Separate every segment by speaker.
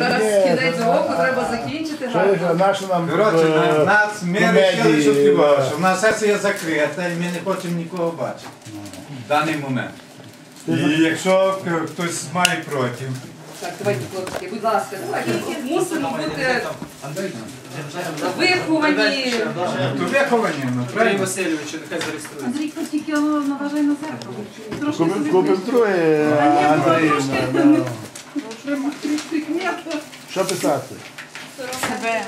Speaker 1: Зараз кінець року треба закінчити гарно.
Speaker 2: Коротше,
Speaker 3: е,
Speaker 2: на- нас ми вирішили, що співали, що в нас сесія закрита і ми не хочемо нікого бачити в даний момент. І якщо хтось має проти,
Speaker 1: Так, давайте, хлопці, будь ласка, давайте. Мусимо бути виховані.
Speaker 2: то виховані, ну
Speaker 4: Андрій
Speaker 2: правильно?
Speaker 4: Васильович, нехай зареєструється.
Speaker 5: Андрійко, тільки наважай на зеркало. Трошки собі
Speaker 3: купим троє,
Speaker 5: Та ні, було
Speaker 3: Андріївна.
Speaker 5: трошки.
Speaker 3: Що писати?
Speaker 5: Себе.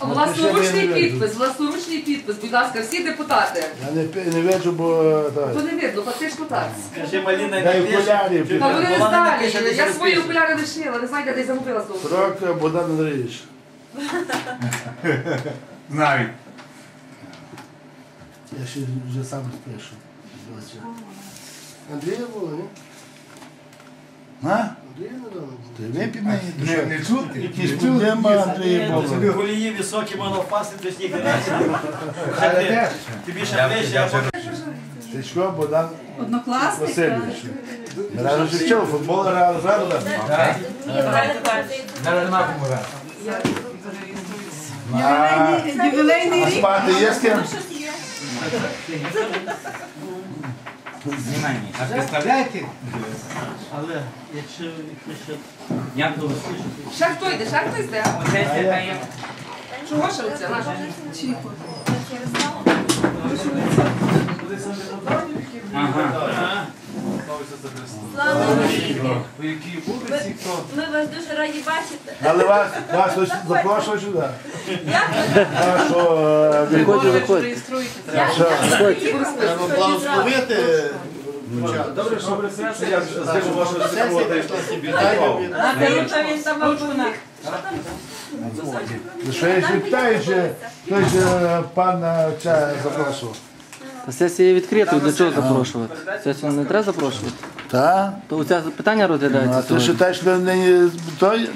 Speaker 1: Власноручний підпис, власноручний підпис, будь ласка, всі депутати.
Speaker 3: Я не, пи- не бачу, бо так.
Speaker 1: То не видно, фактично так.
Speaker 4: Скажи, Маліна,
Speaker 3: Дай окулярів.
Speaker 1: Та вони не здалі.
Speaker 4: десь
Speaker 1: Я свої окуляри лишила, ви знаєте, десь загубила слово.
Speaker 3: Срок Богдан Андрійович.
Speaker 2: Знаю.
Speaker 3: Я ще вже сам спишу. Андрія було, ні?
Speaker 2: А?
Speaker 3: Не. Ти випій мені.
Speaker 2: Не, не чути?
Speaker 3: Якісь проблеми Андрія було.
Speaker 4: Колії високі, можна впасти до сніг
Speaker 2: Але теж.
Speaker 4: Тобі ще потім
Speaker 3: Тичко Богдан
Speaker 5: Однокласник.
Speaker 3: Васильович. Разом ще вчили, футбол грали, правда?
Speaker 2: Зараз нема кому грати.
Speaker 5: Ювілейний- Ювілейний
Speaker 3: А спати є з ким?
Speaker 2: А представляєте?
Speaker 6: Але якщо як ви слышите,
Speaker 1: Ще хто йде, ще хто йде? Чого ще оце? Наша?
Speaker 5: Чіко.
Speaker 7: Слава!
Speaker 2: По якій вулиці, хто?
Speaker 7: Ми вас дуже раді бачити.
Speaker 3: Але вас, вас запрошував сюди. Що, е, ви
Speaker 1: Виходьте,
Speaker 3: що?
Speaker 2: Добре, що ви я скажу вашу сесію,
Speaker 7: А ти що він там обув?
Speaker 3: Що я питаю, чи хтось е, пана запрошував?
Speaker 8: Та сесія відкрита, для чого запрошувати? Сесію не треба запрошувати.
Speaker 3: Так?
Speaker 8: То це питання
Speaker 3: Ну,
Speaker 8: розглядається
Speaker 3: а ти
Speaker 8: сьогодні.
Speaker 3: вважаєш, що нині той?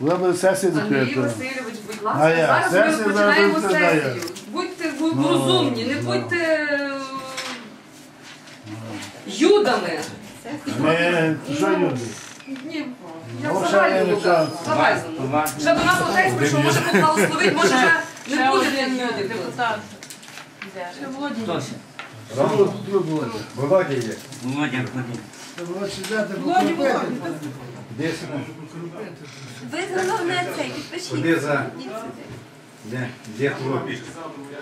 Speaker 3: Вона буде сесія
Speaker 1: Андрій
Speaker 3: закрита.
Speaker 1: Васильович, будь
Speaker 3: А
Speaker 1: ласка,
Speaker 3: я?
Speaker 1: зараз
Speaker 3: Сесія
Speaker 1: ми розпочинаємо
Speaker 3: зараз розглядає.
Speaker 1: сесію. Будьте бу- розумні, не будьте е, юдами.
Speaker 3: Ми, що люди?
Speaker 1: Ні, я
Speaker 3: Ну, ще не час.
Speaker 1: завезено. Ще до нас отець прийшов, може поблагословить, може вже не буде для юдів.
Speaker 5: Ще Володя.
Speaker 2: Володя є.
Speaker 5: Володя, Володя.
Speaker 2: Де сюди?
Speaker 7: Ви головне це, підпишіть.
Speaker 2: Куди за? Де? Де хлопець?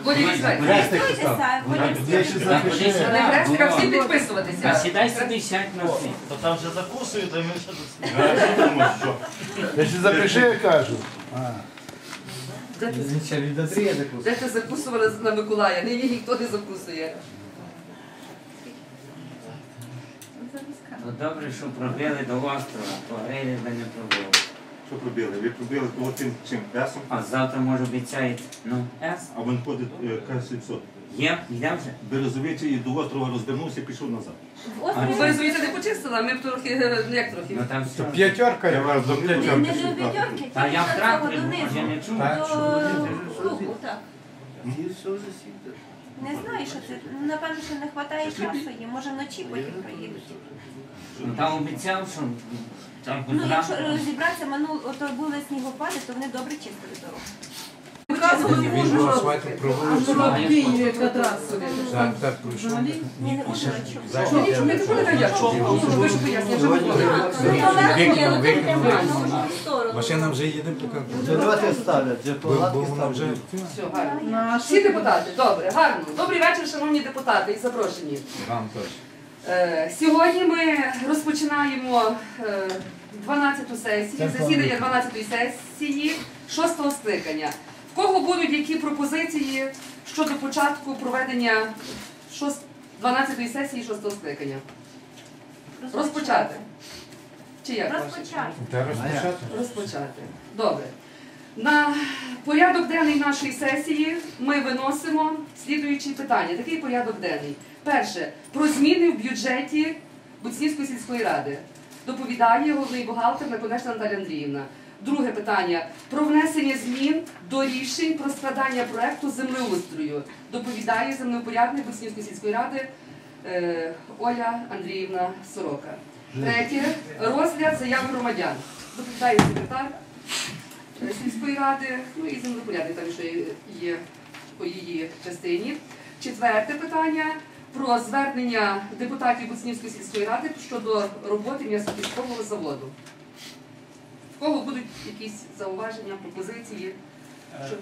Speaker 1: Володя, візьмете.
Speaker 7: Реєструйтеся,
Speaker 3: Є ще запиши.
Speaker 1: Не хрестик, а всі підписуватися.
Speaker 6: сідай сюди, сядь на цей.
Speaker 4: то там вже закусують, а ми ще
Speaker 3: Я ще запиши, я кажу.
Speaker 1: Де ти- Де ти закусували на Миколая? Нині ніхто не закусує.
Speaker 9: Ну, Добре, що пробили до острова, то би не пробили.
Speaker 10: Що пробили? Ви пробили того тим чим С,
Speaker 9: А завтра може обіцяють, ну, С.
Speaker 10: а він ходить е, К-700.
Speaker 9: Є, йде вже.
Speaker 10: Березовичий до острова розвернувся і пішов назад.
Speaker 1: Ну,
Speaker 7: острові
Speaker 1: Березовіця не почистила, ми б трохи, ну як трохи.
Speaker 9: Ну там все.
Speaker 2: П'ятерка
Speaker 10: Я
Speaker 2: я
Speaker 10: вас до
Speaker 7: не не до п'ятерки,
Speaker 9: Та
Speaker 7: тільки
Speaker 9: я
Speaker 7: до цього
Speaker 9: тракторі,
Speaker 7: донизу.
Speaker 9: може не чув.
Speaker 7: До слуху, так. Не знаю, що це. Напевно, що не вистачає часу їм. Може вночі потім проїдуть.
Speaker 9: Ну там обіцяв, що там
Speaker 7: Ну, якщо розібратися, минуло, ото були снігопади, то вони добре чистили дорогу.
Speaker 1: Показували не можу
Speaker 2: Голосувати
Speaker 1: робити.
Speaker 2: про
Speaker 5: А
Speaker 2: вулицю.
Speaker 5: що в Києві яка траса?
Speaker 2: Так, так, пройшов.
Speaker 7: Ні, не можу чому.
Speaker 1: Ну, ми не чого. Ну, ви ж пояснюєте, що було.
Speaker 2: Машина вже їде поки.
Speaker 4: Давайте ставлять, вже
Speaker 2: Бо бо
Speaker 1: Все, гарно. Всі депутати, добре, гарно. Добрий вечір, шановні депутати і запрошені.
Speaker 2: вам теж.
Speaker 1: Е, Сьогодні ми розпочинаємо е, 12-ту сесію, засідання 12-ї сесії 6-го скликання. Кого будуть які пропозиції щодо початку проведення 6 12-ї сесії 6-го скликання? Розпочати. Чи як?
Speaker 7: Розпочати.
Speaker 2: Розпочати.
Speaker 1: Розпочати. Добре. На порядок денний нашої сесії ми виносимо слідуючі питання. Такий порядок денний. Перше. Про зміни в бюджеті Буцнівської сільської ради. Доповідає головний бухгалтер Наконечна Наталя Андріївна. Друге питання про внесення змін до рішень про складання проекту землеустрою. Доповідає землепорядник Буцнівської сільської ради е, Оля Андріївна Сорока. Третє розгляд заяв громадян. доповідає секретар е, сільської ради, ну і землепорядник там, що є по її частині. Четверте питання про звернення депутатів Буцнівської сільської ради щодо роботи м'ясокісткового заводу. В кого будуть якісь зауваження, пропозиції?
Speaker 11: Е,
Speaker 1: Що?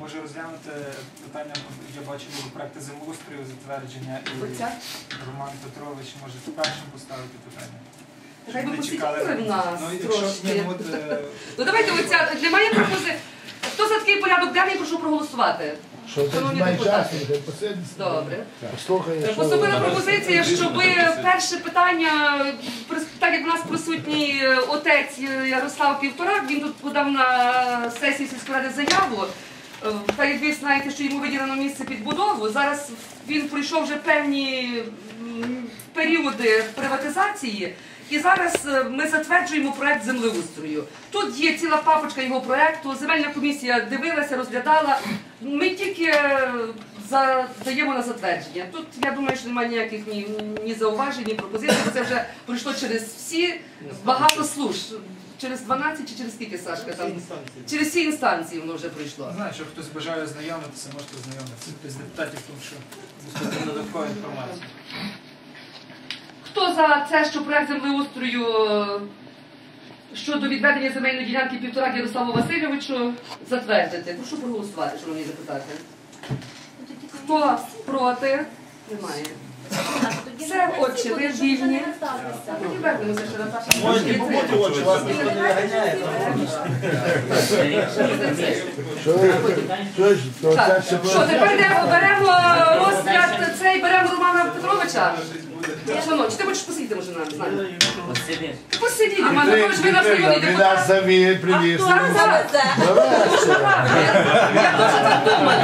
Speaker 11: може розглянути питання, я бачив проекти землеустрою, затвердження і
Speaker 1: Оця?
Speaker 11: Роман Петрович може першим поставити питання.
Speaker 1: Хай би посиділи в нас
Speaker 11: Ну, якщо
Speaker 1: трошки.
Speaker 11: ні, ну, от, е,
Speaker 1: Ну давайте оця немає пропозиції. Хто за такий порядок денний, прошу проголосувати.
Speaker 3: Що ти
Speaker 1: Шановні
Speaker 3: має
Speaker 1: депутати.
Speaker 3: часу, посидить.
Speaker 1: Добре.
Speaker 3: Послухає, що...
Speaker 1: Поступила пропозиція, щоб перше питання, прис- так як у нас присутній е, отець Ярослав Півторак, він тут подав на сесії сільської ради заяву. Е, Так як ви знаєте, що йому виділено місце під будову, зараз він пройшов вже певні м, періоди приватизації. І зараз е, ми затверджуємо проект землеустрою. Тут є ціла папочка його проекту. Земельна комісія дивилася, розглядала. Ми тільки е, даємо на затвердження. Тут я думаю, що немає ніяких ні, ні зауважень, ні пропозицій. бо Це вже пройшло через всі багато служб. Через 12 чи через скільки Сашка там? Через всі інстанції воно вже пройшло.
Speaker 11: знаю, що хтось бажає ознайомитися, можете ознайомитися. Хтось з депутатів, тому що додаткова інформація.
Speaker 1: Хто за це, що проект землеустрою е, щодо відведення земельної ділянки півтора Ярославу Васильовичу затвердити? Прошу проголосувати, шановні депутати. Хто проти? Немає. Все, отче, ви вільні. Тоді вернемося ще на перше.
Speaker 4: Можете побути очі, вас ніхто не виганяє.
Speaker 3: Що ви- що ж, то
Speaker 1: Так, що тепер беремо розгляд цей, беремо Романа Петровича. Шановні, чи ти хочеш посидіти може нам з нами?
Speaker 9: Посидиш.
Speaker 1: Ти посидіть, Роман Петрович, ви наш районний
Speaker 3: Він нас
Speaker 1: депутат.
Speaker 3: привіз.
Speaker 1: Так, так. Дуже правильно. Я теж так думаю.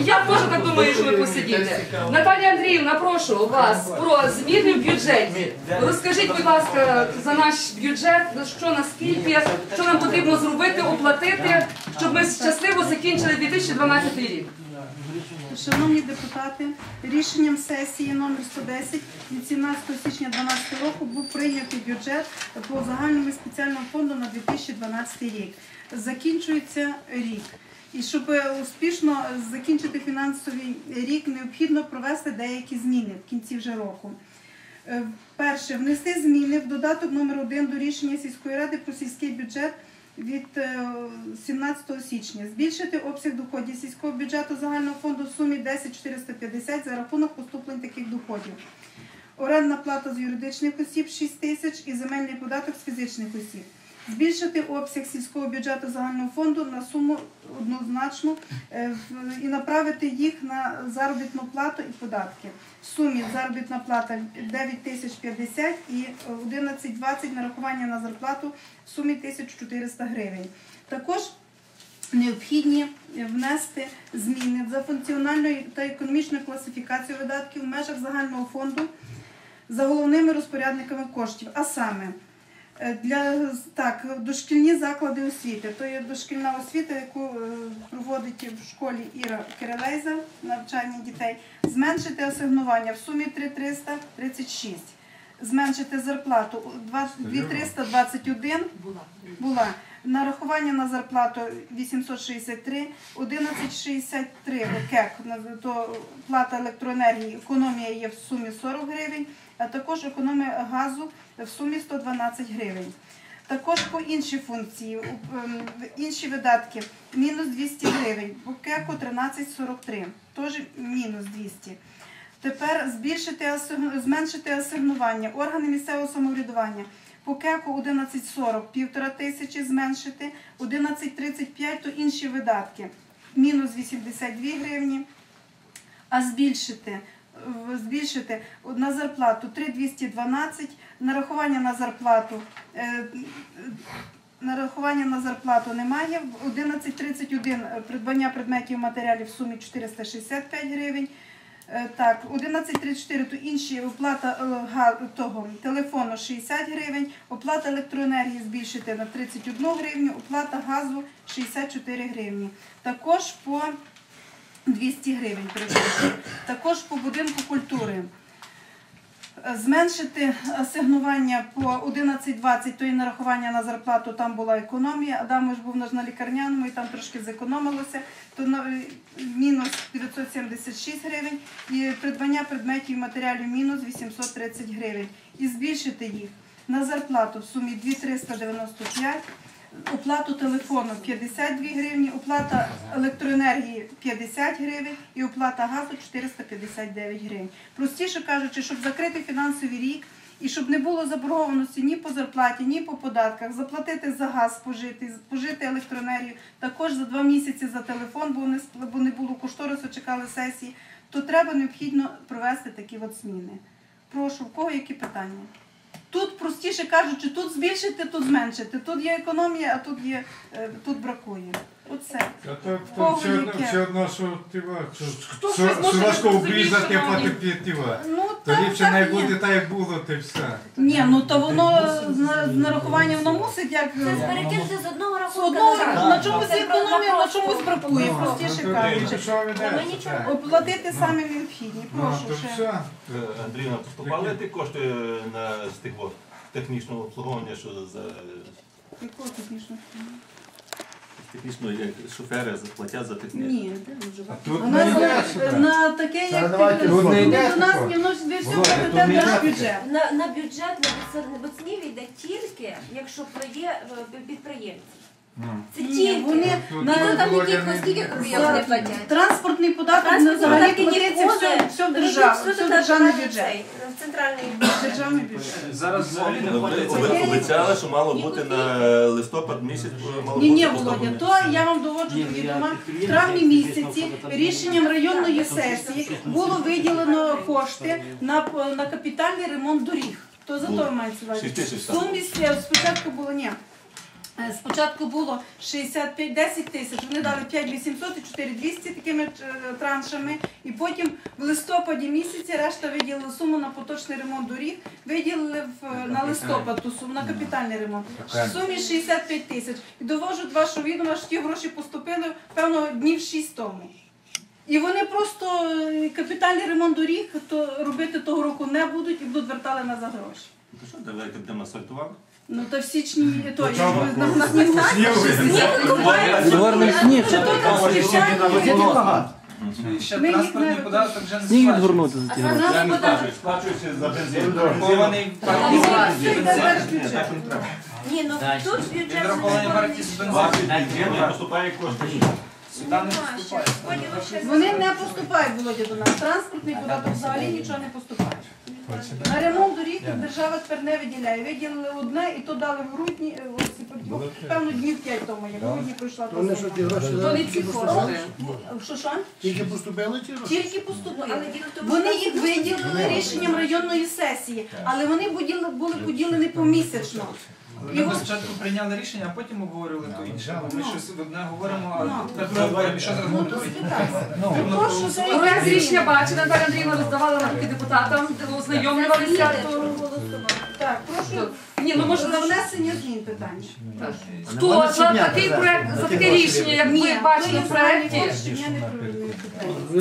Speaker 1: Я теж так думаю, що ви посидіте. Наталія Андріївна, прошу вас про зміни в бюджеті. Розкажіть, будь ласка, за наш бюджет, що наскільки, що нам потрібно зробити, оплатити, щоб ми щасливо закінчили 2012 рік.
Speaker 5: Шановні депутати, рішенням сесії номер 110 від 17 січня 2012 року був прийнятий бюджет по загальному спеціальному фонду на 2012 рік. Закінчується рік. І щоб е, успішно закінчити фінансовий рік, необхідно провести деякі зміни в кінці вже року. Е, Перше, внести зміни в додаток номер 1 до рішення сільської ради про сільський бюджет від е, 17 січня. Збільшити обсяг доходів сільського бюджету загального фонду в сумі 10 450 за рахунок поступлень таких доходів. Орендна плата з юридичних осіб 6 тисяч і земельний податок з фізичних осіб. Збільшити обсяг сільського бюджету загального фонду на суму однозначну е, і направити їх на заробітну плату і податки. В сумі заробітна плата 9 тисяч 50 і 11,20 нарахування на зарплату в сумі 1400 гривень. Також необхідні внести зміни за функціональною та економічною класифікацією видатків в межах загального фонду за головними розпорядниками коштів, а саме для так, дошкільні заклади освіти, то є дошкільна освіта, яку е, проводить в школі Іра Кирилейза, навчання дітей, зменшити асигнування в сумі 3336, зменшити зарплату у 20 2321 була. Нарахування на зарплату 863, 1163 КЕК, то плата електроенергії, економія є в сумі 40 гривень, а також економія газу в сумі 112 гривень. Також по інші функції, ем, інші видатки мінус 200 гривень, по КЕКу 1343, теж мінус 200. Тепер збільшити зменшити асигнування органи місцевого самоврядування. По КЕКу 1140 півтора тисячі зменшити, 1135 то інші видатки. Мінус 82 гривні. А збільшити, збільшити на зарплату 3212, нарахування на зарплату. е, Нарахування на зарплату немає. 11.31 придбання предметів і матеріалів в сумі 465 гривень. Е, Так, 11.34 то інші оплата е, того телефону 60 гривень, оплата електроенергії збільшити на 31 гривню, оплата газу 64 гривні. Також по 200 гривень. Також по будинку культури. Е, Зменшити асигнування по 11.20, то і нарахування на зарплату, там була економія. Адамович був на лікарняному і там трошки зекономилося. То на е, мінус 976 гривень і придбання предметів і матеріалів мінус 830 гривень. І збільшити їх на зарплату в сумі 2395 Оплату телефону 52 гривні, оплата електроенергії 50 гривень і оплата газу 459 гривень. Простіше кажучи, щоб закрити фінансовий рік і щоб не було заборгованості ні по зарплаті, ні по податках, заплатити за газ спожити, спожити електроенергію, також за два місяці за телефон, бо не, бо не було кошторису, чекали сесії, то треба необхідно провести такі от зміни. Прошу, в кого які питання? Тут простіше кажучи, тут збільшити, тут зменшити. Тут є економія, а тут є е, тут бракує. Оце.
Speaker 2: А то,
Speaker 5: Кого
Speaker 2: то все, одно, все одно, що ти що,
Speaker 1: Хто
Speaker 2: що,
Speaker 1: щось може
Speaker 2: що важко
Speaker 1: не
Speaker 2: обрізати,
Speaker 1: зрозуміти,
Speaker 2: а
Speaker 1: шановні?
Speaker 2: потім п'ятіва.
Speaker 5: Ну
Speaker 2: То
Speaker 5: так,
Speaker 2: ліпше не
Speaker 5: так є.
Speaker 2: буде так, як було, ти все.
Speaker 5: Ні, ну то воно з на- з нарахуванням воно мусить як
Speaker 7: Це перекинути з одного
Speaker 5: з
Speaker 7: рахунку
Speaker 5: одного
Speaker 7: на
Speaker 5: на чомусь
Speaker 7: Це
Speaker 5: економія, на
Speaker 7: просто-
Speaker 5: чомусь бракує, простіше
Speaker 2: Ну,
Speaker 5: кажучи.
Speaker 7: Та ми.
Speaker 5: Оплатити саме необхідні.
Speaker 2: Ну,
Speaker 5: Прошу ще.
Speaker 2: все.
Speaker 10: Е, Андріївна, поступали ті кошти на з тих от, технічного обслуговування, що за
Speaker 5: Якого технічного?
Speaker 10: Технічного як шофери заплатять за технічне?
Speaker 5: Ні,
Speaker 2: Тут не йде
Speaker 5: за-
Speaker 2: сюди.
Speaker 5: на таке,
Speaker 3: Та
Speaker 5: як
Speaker 3: давайте
Speaker 5: ти-
Speaker 3: тут не йде
Speaker 5: до нас,
Speaker 3: такого.
Speaker 5: ні, воно ж ви все
Speaker 3: Володя, тут не
Speaker 5: наш
Speaker 3: на
Speaker 5: бюджет.
Speaker 7: На, на бюджет на Боцнів йде тільки, якщо проє е, підприємці. Це тільки.
Speaker 5: вони на
Speaker 7: там
Speaker 2: не-
Speaker 7: скільки копійок не платять?
Speaker 5: транспортний податок на
Speaker 7: Транспортні
Speaker 5: взагалі платиться все, все в
Speaker 7: не
Speaker 5: державу, все в державний бюджет.
Speaker 7: В центральний
Speaker 5: Державний бюджет.
Speaker 11: Зараз взагалі не
Speaker 10: Ви ви обіцяли, що мало бути на листопад місяць, мало
Speaker 5: Ні, ні, Володя, то я вам доводжу до відома. В травні місяці рішенням районної сесії було виділено кошти на, на капітальний ремонт доріг. То за то мається увазі. В сумі спочатку було ні. Е, Спочатку було 65 10 тисяч, вони дали 5 800 і 4 200 такими е, траншами. І потім в листопаді місяці решта виділили суму на поточний ремонт доріг, виділили в, на листопад ту суму на капітальний ремонт. В сумі 65 тисяч. І довожу до вашого відома, що ті гроші поступили, певно, днів 6 тому. І вони просто е, капітальний ремонт доріг то робити того року не будуть і будуть вертали назад гроші.
Speaker 10: То що, давайте будемо асфальтувати?
Speaker 5: Ну то в січні то я на, на снігу.
Speaker 8: Згорний сніг.
Speaker 5: Чи то там спеціально?
Speaker 11: Ще транспортний податок вже не
Speaker 8: Сніг відгорнути за ті гроші.
Speaker 5: Нас податок.
Speaker 10: Сплачується за бензин.
Speaker 11: Врахований
Speaker 5: держбюджет.
Speaker 7: Ні, ну тут бюджет
Speaker 11: врахований.
Speaker 10: Не поступає кошти.
Speaker 11: Не.
Speaker 7: Поділи ще
Speaker 5: Вони не поступають, Володя, до нас. Транспортний податок взагалі нічого не поступає. На ремонт доріг держава тепер не виділяє. Виділили одне і то дали в грудні, е, певно, днів 5 тому, як в грудні пройшла та сума.
Speaker 1: То не ці кошти.
Speaker 5: Що що?
Speaker 3: Тільки поступили ті гроші?
Speaker 5: Тільки поступили. Вони їх виділили рішенням районної сесії, але вони були поділені помісячно.
Speaker 11: Ми
Speaker 5: Його-
Speaker 11: спочатку прийняли рішення, а потім обговорювали то інше. Бо Ми щось одне говоримо, а
Speaker 5: Ну.
Speaker 11: тепер говоримо, що зараз
Speaker 5: Ну, то
Speaker 11: говорити.
Speaker 5: спитайся. Прошу, за
Speaker 1: Проект рішення бачили, Наталя Андріївна роздавала нам руки депутатам, ознайомлювалися. то-
Speaker 5: Так, прошу.
Speaker 1: Ні, ну може
Speaker 5: За внесення змін питання.
Speaker 1: Хто за такий проект, за таке рішення, як ви бачили в проєкті?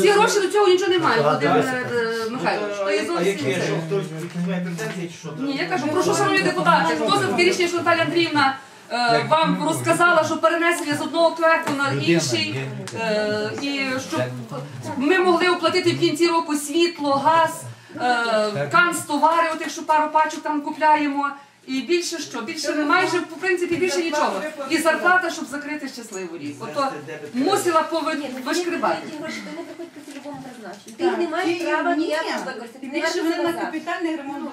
Speaker 1: Ці гроші до цього нічого немає, Володимир е, Михайлович. То є зовсім це.
Speaker 4: хтось має претензії чи що?
Speaker 1: Ні, я кажу, прошу, шановні депутати, хто за таке рішення, що Наталя Андріївна е, вам розказала, що перенесення з одного проекту на інший, е, і щоб ми могли оплатити в кінці року світло, газ, канцтовари, от якщо пару пачок там купляємо. І більше що? Більше не майже в принципі більше нічого. І зарплата, щоб закрити щасливий рік. Ото мусила
Speaker 7: Ні,
Speaker 1: повид
Speaker 7: ну, ті гроші, то вони приходять по цільовому призначенню. Ти їх не маєш права
Speaker 5: ні,
Speaker 7: ніяк використати. Не
Speaker 5: ремонт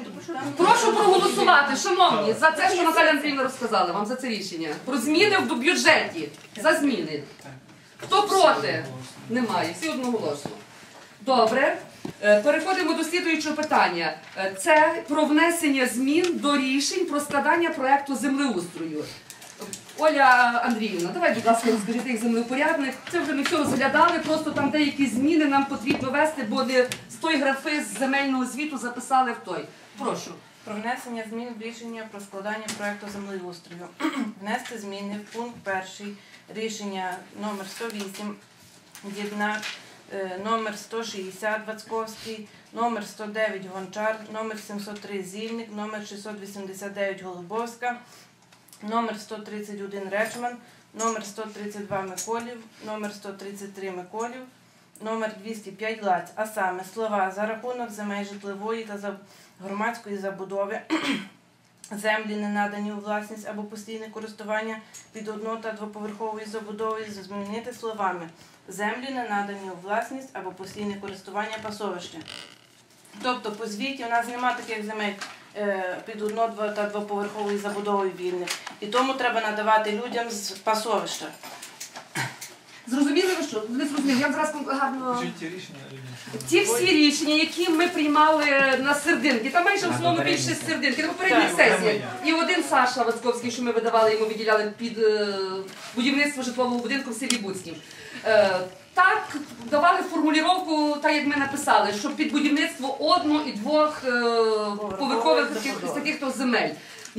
Speaker 1: Прошу проголосувати, шановні, за те, що Наталя Андріївна розказала вам за це рішення. Про зміни в бюджеті. За зміни. Хто проти? Немає. Всі одноголосно. Добре. Е, Переходимо до слідуючого питання. Е, Це про внесення змін до рішень про складання проекту землеустрою. Оля Андріївна, давай, будь ласка, розберіть їх землеупорядник. Це вже ми все розглядали, просто там деякі зміни нам потрібно вести, бо не з той графи з земельного звіту записали в той. Прошу.
Speaker 12: Про внесення змін в рішення про складання проекту землеустрою. Внести зміни в пункт перший рішення номер 108 від на е, номер 160 Вацковський, номер 109 Гончар, номер 703 Зільник, номер 689 Голубовська, номер 131 Речман, номер 132 Миколів, номер 133 Миколів, номер 205 Лаць. А саме слова за рахунок земель житлової та громадської забудови землі не надані у власність або постійне користування під одно та двоповерхової забудови змінити словами землі не надані у власність або постійне користування пасовища. Тобто по звіті у нас немає таких земель е, під одно та двоповерхової забудови вільних. І тому треба надавати людям з пасовища.
Speaker 1: Зрозуміли ви що? Не зрозуміли. Я вам зараз гарно.
Speaker 11: Ті рішення, Ірина.
Speaker 1: Ті всі рішення, які ми приймали на серединки, там майже в основному більше серединки, на попередніх сесіях. І один Саша Вацковський, що ми видавали, йому виділяли під е, будівництво житлового будинку в селі Буцьків. Е, так давали формулювання, так як ми написали, що під будівництво одно і двох е, поверхових таких то земель.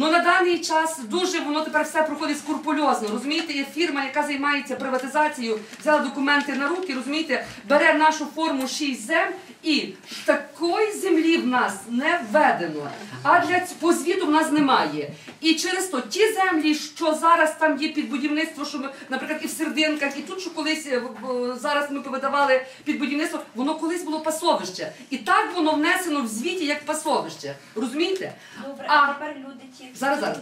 Speaker 1: Ну на даний час дуже воно тепер все проходить скрупульозно. Розумієте, є фірма, яка займається приватизацією, взяла документи на руки, розумієте, бере нашу форму 6 зем і такої землі в нас не введено. А для по звіту в нас немає. І через то ті землі, що зараз там є під будівництво, що ми, наприклад, і в сердинках, і тут, що колись е, зараз ми повидавали під будівництво, воно колись було пасовище. І так воно внесено в звіті як пасовище. Розумієте?
Speaker 7: Добре,
Speaker 1: А-
Speaker 7: тепер люди ті
Speaker 1: Зараз, зараз.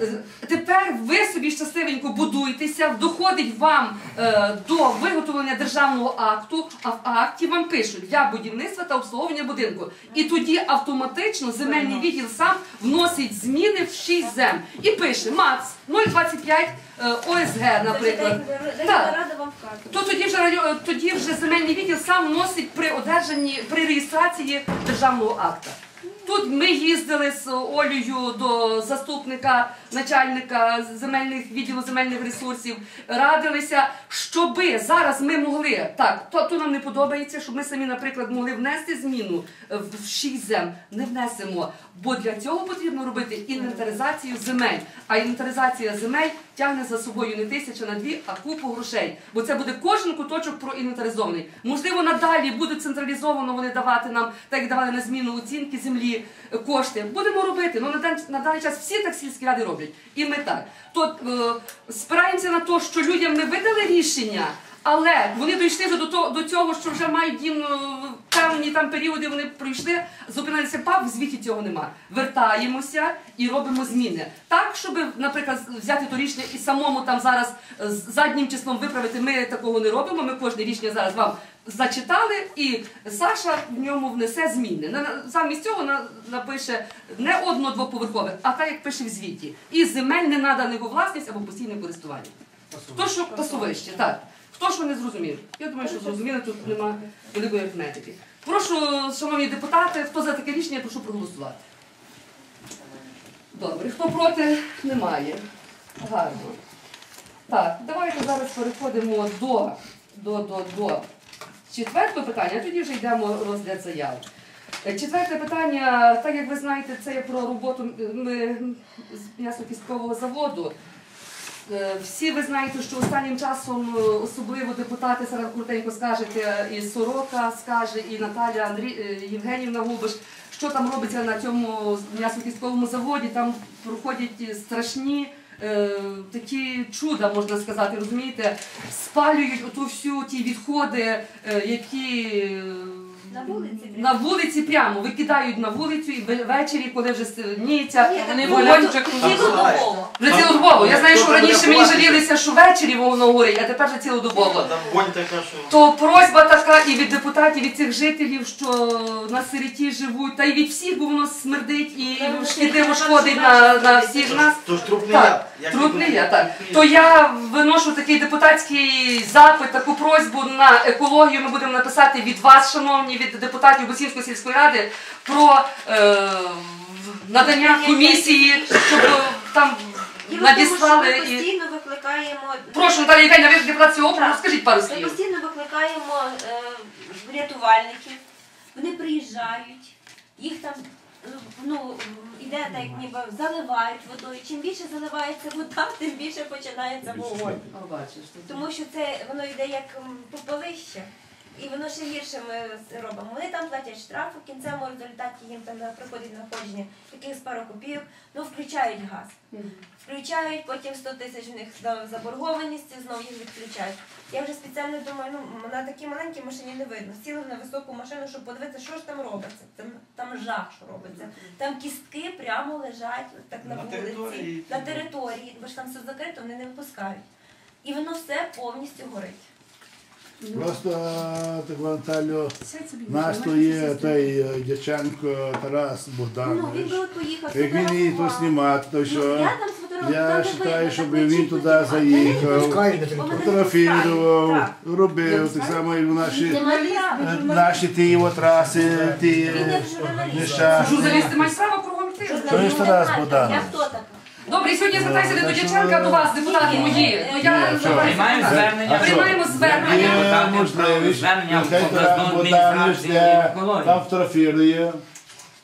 Speaker 1: Е, Тепер ви собі щасливенько будуйтеся, доходить вам е, до виготовлення державного акту, а в акті вам пишуть для будівництва та обслуговування будинку. І тоді автоматично земельний відділ сам вносить зміни в 6 зем і пише МАЦ 025 е, ОСГ, наприклад. Так. То тоді вже тоді вже земельний відділ сам вносить при одержанні при реєстрації державного акта. Тут ми їздили з Олею до заступника начальника земельних відділу земельних ресурсів, радилися, щоби зараз ми могли так, то, то нам не подобається, щоб ми самі, наприклад, могли внести зміну в 6 зем. Не внесемо, бо для цього потрібно робити інвентаризацію земель. А інвентаризація земель тягне за собою не тисяча на дві, а купу грошей. Бо це буде кожен куточок проінвентаризований. Можливо, надалі буде централізовано вони давати нам, так як давали на зміну оцінки землі, кошти. Будемо робити. Ну на дан- на даний час всі так сільські ради роблять. І ми так. То е, спираємося на те, що людям не видали рішення. Але вони дійшли вже до того до цього, що вже мають їм е, певні там періоди. Вони пройшли, зупинилися пап, в звіті цього нема. Вертаємося і робимо зміни. Так, щоб, наприклад, взяти то рішення і самому там зараз е, з заднім числом виправити. Ми такого не робимо. Ми кожне рішення зараз вам зачитали, і Саша в ньому внесе зміни. Замість цього на- напише не одно двоповерхове, а так як пише в звіті. І земель не наданих у власність або постійне користування. Хто що пасовище, так. Хто що не зрозумів? Я думаю, що зрозуміли, тут нема великої арифметики. Прошу, шановні депутати, хто за таке рішення, прошу проголосувати. Добре, хто проти, немає. Гарно. Так, давайте зараз переходимо до, до, до, до четвертого питання, а тоді вже йдемо розгляд заяв. Е, Четверте питання, так як ви знаєте, це є про роботу м'ясо-кісткового заводу. Е, Всі ви знаєте, що останнім часом, е, особливо депутати зараз коротенько скажете, і Сорока скаже, і Наталя Андрій е, Євгенівна Губиш, що там робиться на цьому м'ясо-кістковому заводі. Там проходять страшні. е, Такі чуда, можна сказати, розумієте, спалюють оту всю ті відходи, е, які
Speaker 7: На вулиці прямо.
Speaker 1: на вулиці прямо викидають на вулицю і ввечері, коли вже стемніється,
Speaker 7: Ні,
Speaker 12: Вони
Speaker 7: так
Speaker 12: валяють
Speaker 7: цілодобово.
Speaker 1: вже цілодобово. Я знаю, що раніше мені жалілися, що ввечері воно горить, а тепер вже цілодобово. То просьба така і від депутатів, від цих жителів, що на сироті живуть, та й від всіх, бо воно смердить і
Speaker 7: Та,
Speaker 1: шкідливо
Speaker 7: ну,
Speaker 1: шкодить на, на всіх нас.
Speaker 4: То ж труп не я.
Speaker 1: Не
Speaker 4: думаєте?
Speaker 1: так. То я виношу такий депутатський запит, таку просьбу на екологію. Ми будемо написати від вас, шановні, від депутатів Босінської сільської ради, про е, надання комісії, щоб там
Speaker 7: І
Speaker 1: надіслали.
Speaker 7: ми постійно викликаємо...
Speaker 1: Прошу, Наталія Євгенівна, ви депутат цього округу, скажіть пару
Speaker 7: Ми
Speaker 1: слів.
Speaker 7: постійно викликаємо е, рятувальників, вони приїжджають, їх там е, ну, іде так ніби заливають водою. Чим більше заливається вода, тим більше починається вогонь.
Speaker 1: О, бачиш, тут.
Speaker 7: Тому що це воно йде як м, попелище. І воно ще гірше ми робимо. Вони там платять штраф, у кінцевому результаті їм там на- приходить надходження якихось пару копійок, ну включають газ. Включають, потім 100 тисяч в них за- заборгованість, знову їх відключають. Я вже спеціально думаю, ну на такій маленькій машині не видно. Сіли на високу машину, щоб подивитися, що ж там робиться. Там, там жах, що робиться. Там кістки прямо лежать так на,
Speaker 4: На
Speaker 7: вулиці,
Speaker 4: території.
Speaker 7: на території, бо ж там все закрито, вони не випускають. І воно все повністю горить.
Speaker 3: Просто так Наталю, нас то є той е, Дяченко Тарас
Speaker 7: Ну,
Speaker 3: Богданович.
Speaker 7: поїхав,
Speaker 3: Як він її
Speaker 7: сфотографував.
Speaker 3: знімати, то
Speaker 7: Ну,
Speaker 3: що?
Speaker 7: я
Speaker 3: вважаю, щоб він туди заїхав, фотографував, робив так само, як наші,
Speaker 7: Немає
Speaker 3: е, наші ті його траси, ті нещасні.
Speaker 1: Йти.
Speaker 3: Чуєш, Тарас Богданович?
Speaker 1: Добре, сьогодні звертайся до
Speaker 3: так
Speaker 1: Дяченка, до вас, депутати мої. Ну я звертаюся
Speaker 9: Приймаємо звернення.
Speaker 3: А?
Speaker 1: Приймаємо звернення.
Speaker 3: Є можливість,
Speaker 9: Звернення в
Speaker 3: нехай
Speaker 9: обласну адміністрацію і
Speaker 3: там фотографірує,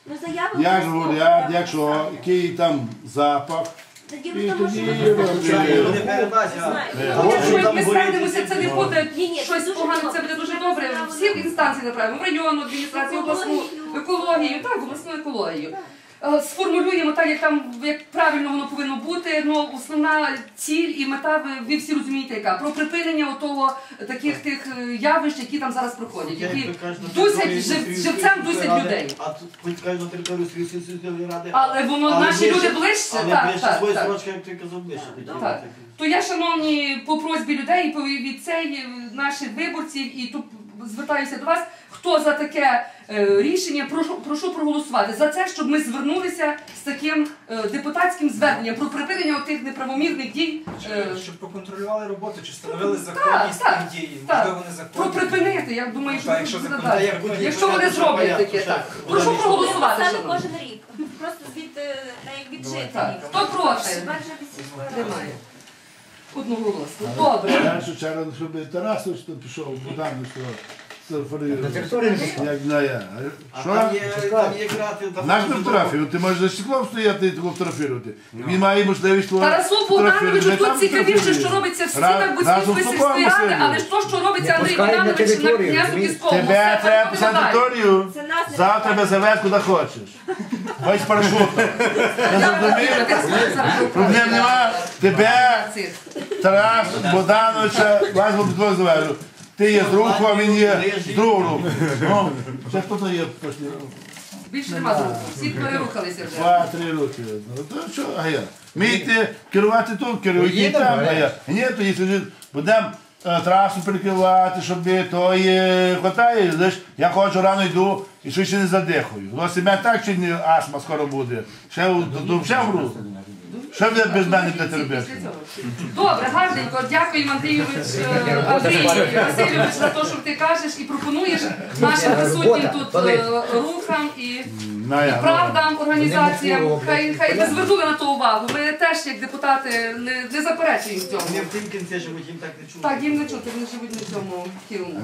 Speaker 7: Ну, заява
Speaker 3: як говорять,
Speaker 7: я
Speaker 3: якщо,
Speaker 7: написала.
Speaker 3: який там запах.
Speaker 7: Тоді
Speaker 3: І
Speaker 7: ви тому,
Speaker 3: тоді
Speaker 7: що ви
Speaker 3: робили.
Speaker 7: знаєте.
Speaker 4: Вони передачі, а
Speaker 7: Знаєте.
Speaker 3: Е,
Speaker 1: Якщо
Speaker 4: там
Speaker 1: ми справдимося, це не буде
Speaker 7: Ні, ні, це
Speaker 1: щось
Speaker 7: дуже
Speaker 1: погане,
Speaker 7: добре.
Speaker 1: це буде дуже добре. Всі інстанції направимо, в районну адміністрацію, обласну
Speaker 7: Екологію.
Speaker 1: екологію, так, в обласну екологію. Е, Сформулюємо так, як там як правильно воно повинно бути. Ну основна ціль і мета, ви, ви всі розумієте, яка про припинення отого таких тих е, явищ, які там зараз проходять, які дусять жив, живцем дусять людей.
Speaker 4: А тут хоч кажуть на територію сільської ради.
Speaker 1: Але воно
Speaker 4: Але
Speaker 1: наші
Speaker 4: ближче-
Speaker 1: люди ближче,
Speaker 4: Але
Speaker 1: так,
Speaker 4: ближче
Speaker 1: так,
Speaker 4: свої
Speaker 1: так.
Speaker 4: сорочки, як ти казав, ближче. такі.
Speaker 1: Так. То я, шановні, по просьбі людей, по- від цей е, наших виборців, і тут звертаюся до вас. Хто за таке е, рішення, прошу, прошу проголосувати за це, щоб ми звернулися з таким е, депутатським зверненням про припинення тих неправомірних дій. е,
Speaker 11: Щоб проконтролювали роботу, чи встановили
Speaker 1: так,
Speaker 11: законність
Speaker 1: так,
Speaker 11: тих дій.
Speaker 1: так.
Speaker 11: Можливо, вони
Speaker 1: Про припинити, я думаю, що
Speaker 11: Так, якщо
Speaker 1: Якщо вони зроблять таке, так. Прошу проголосувати.
Speaker 7: Саме
Speaker 1: шановні.
Speaker 7: кожен рік. Просто від, як від жителів.
Speaker 1: Хто проти?
Speaker 7: Затверджувати ради.
Speaker 1: Одноголосно. Добре.
Speaker 3: Першу чергу, щоб Тарасович то пішов, Богданович фотографував. На території Як на я.
Speaker 4: А
Speaker 3: Що?
Speaker 4: там є, там є грати. там
Speaker 3: Наш
Speaker 4: дуже
Speaker 3: фотографію, ти можеш за стеклом стояти і таку фотографувати. Він має можливість того
Speaker 1: Тарасу
Speaker 3: фотографувати.
Speaker 1: Богдановичу тут цікавіше, що робиться в стінах
Speaker 3: тобою
Speaker 1: сільської ради,
Speaker 3: сидять.
Speaker 1: але що, що робиться Андрій Богданович на князю Піскову.
Speaker 3: Тебе треба писати територію.
Speaker 7: Не
Speaker 3: Завтра тебе завез куди хочеш. Хоч з парашутом. Зрозумів? Проблем нема. Тебе, Тарас, Богдановича, вас будуть завезу. Ти є з руку, а він є з другого руку. Ну, ще хто то є?
Speaker 1: Більше нема звуку. Всі перерухалися вже.
Speaker 3: Два-три роки. Ну, то що, а я? Вмієте керувати тут, керуйте там, а я. Ні, то якщо ж будемо е, трасу перекривати, щоб то є хватає, знаєш, я хочу рано йду і щось ще не задихаю. Ну, себе так чи не астма скоро буде. Ще, в- ще вмру. Що ви без мене будете робити?
Speaker 1: Добре, гарненько. Дякую, Андрійович, е, Андрій Васильович, за те, що ти кажеш і пропонуєш нашим присутнім тут е, рухам і
Speaker 3: На, я, ну.
Speaker 1: правдам, організаціям. Хай хай ви звернули на то увагу. Ми теж, як депутати, не, не заперечуємо цьому.
Speaker 4: Вони в тим кінці живуть, їм так не чути.
Speaker 1: Так, їм не чути, вони живуть на цьому кілому.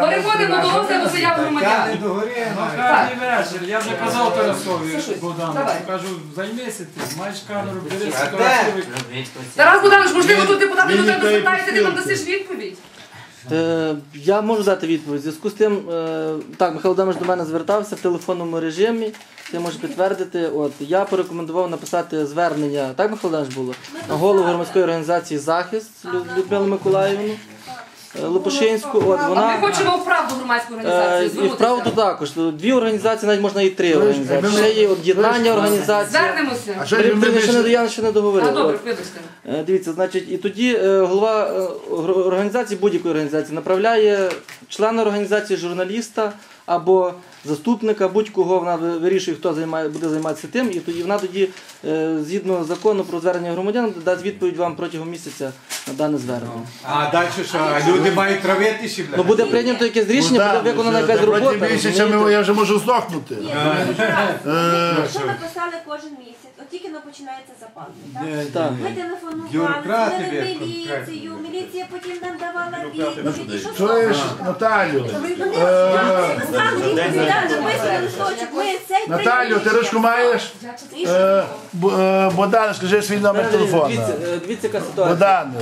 Speaker 1: Переходимо до розгляду заяв громадян. Так.
Speaker 13: вечір. Я вже казав Тарасові Богдану, кажу, займися ти, маєш камеру, бери фотографуй.
Speaker 1: Тарас Богданович, можливо, тут депутати до тебе звертаються, ти нам дасиш відповідь.
Speaker 8: Е, Я можу дати відповідь. У зв'язку з тим, е, так, Михайло Демиш до мене звертався в телефонному режимі. Ти можеш підтвердити. От я порекомендував написати звернення. Так, Михайло Демиш було? Голову громадської організації Захист Лю- Людмилу Миколаївну Лопушинську. От
Speaker 1: А ми хочемо вправду громадську
Speaker 8: е,
Speaker 1: організацію
Speaker 8: і
Speaker 1: звернутися.
Speaker 8: вправду також. Дві організації, навіть можна і три організації. Ще є об'єднання організацій.
Speaker 1: Звернемося.
Speaker 8: Не я ще не договорив.
Speaker 1: А добре,
Speaker 8: От.
Speaker 1: вибачте.
Speaker 8: Е, Дивіться, значить, і тоді е, голова е, гро- організації, будь-якої організації, направляє члена організації журналіста або заступника, будь-кого вона вирішує, хто займає, буде займатися тим, і тоді вона тоді, е, згідно закону про звернення громадян, дасть відповідь вам протягом місяця на дане звернення.
Speaker 2: А далі що? А люди мають травити ще,
Speaker 8: Ну буде прийнято якесь рішення, буде
Speaker 3: Богданович,
Speaker 8: виконана якась робота.
Speaker 3: Протягом місяця я вже можу здохнути.
Speaker 7: Що
Speaker 3: Е,
Speaker 7: Якщо ми писали кожен місяць, тільки но починається запалення, так? Ми телефонували, дзвонили міліцію, міліція потім нам давала відповідь.
Speaker 3: Чуєш. Наталю? Е, Наталю, ти ручку маєш? Е, е, Богдан, скажи свій номер телефону.
Speaker 8: Дивіться, яка ситуація.
Speaker 3: Богдан,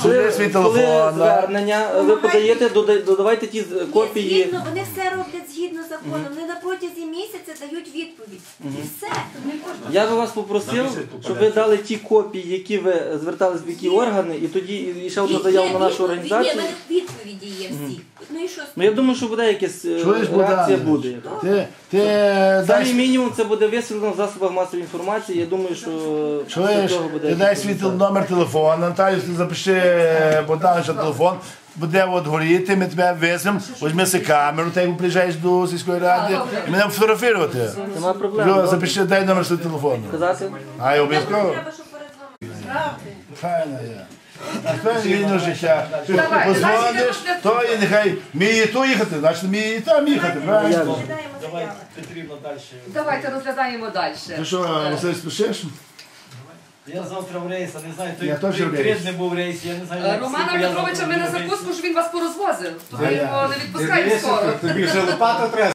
Speaker 3: скажи свій
Speaker 8: коли
Speaker 3: телефон.
Speaker 8: звернення ви подаєте, додавайте ті копії.
Speaker 7: Вони все роблять згідно закону. Вони на протязі місяця дають відповідь. І все.
Speaker 8: Я би вас попросив, щоб ви дали ті копії, які ви звертались в які органи, і тоді і ще одну заяву на нашу організацію.
Speaker 7: В мене відповіді є всі. Ну і що? з
Speaker 8: Ну я думаю, що буде якась е,
Speaker 3: Чуєш,
Speaker 8: реакція
Speaker 3: Богдан?
Speaker 8: буде.
Speaker 3: Ти, ти
Speaker 8: Самий
Speaker 3: дай,
Speaker 8: мінімум це буде висвітлено в засобах масової інформації. Я думаю, що після
Speaker 3: чуєш,
Speaker 8: того буде.
Speaker 3: ти дай
Speaker 8: якийсь
Speaker 3: свій
Speaker 8: результат.
Speaker 3: номер телефону, Наталю, ти запиши е, Богдановича телефон, буде от горіти, ми тебе візьмемо, візьми си камеру, ти приїжджаєш до сільської ради, і мене фотографувати.
Speaker 8: Нема проблем.
Speaker 3: Запиши, дай номер свого телефону.
Speaker 8: Казати?
Speaker 3: А, я обов'язково? Файно є. А це вільне життя. Ти позвониш, то і нехай вміє ту їхати, значить вміє і там їхати, правильно?
Speaker 1: Давайте розглядаємо далі.
Speaker 3: Ти що, Василь, спішиш?
Speaker 4: Я завтра в рейс, а не знаю, той,
Speaker 3: Я теж
Speaker 4: той
Speaker 3: в рейс.
Speaker 4: трид не був в рейсі, я не знаю,
Speaker 1: Е,
Speaker 4: як
Speaker 1: Романа
Speaker 4: скільки я
Speaker 1: Петровича
Speaker 4: завтра
Speaker 1: ми на
Speaker 4: в рейсі.
Speaker 1: закуску, що він вас порозвозив. Тому його не відпускають скоро.
Speaker 2: Тобі вже лопату треба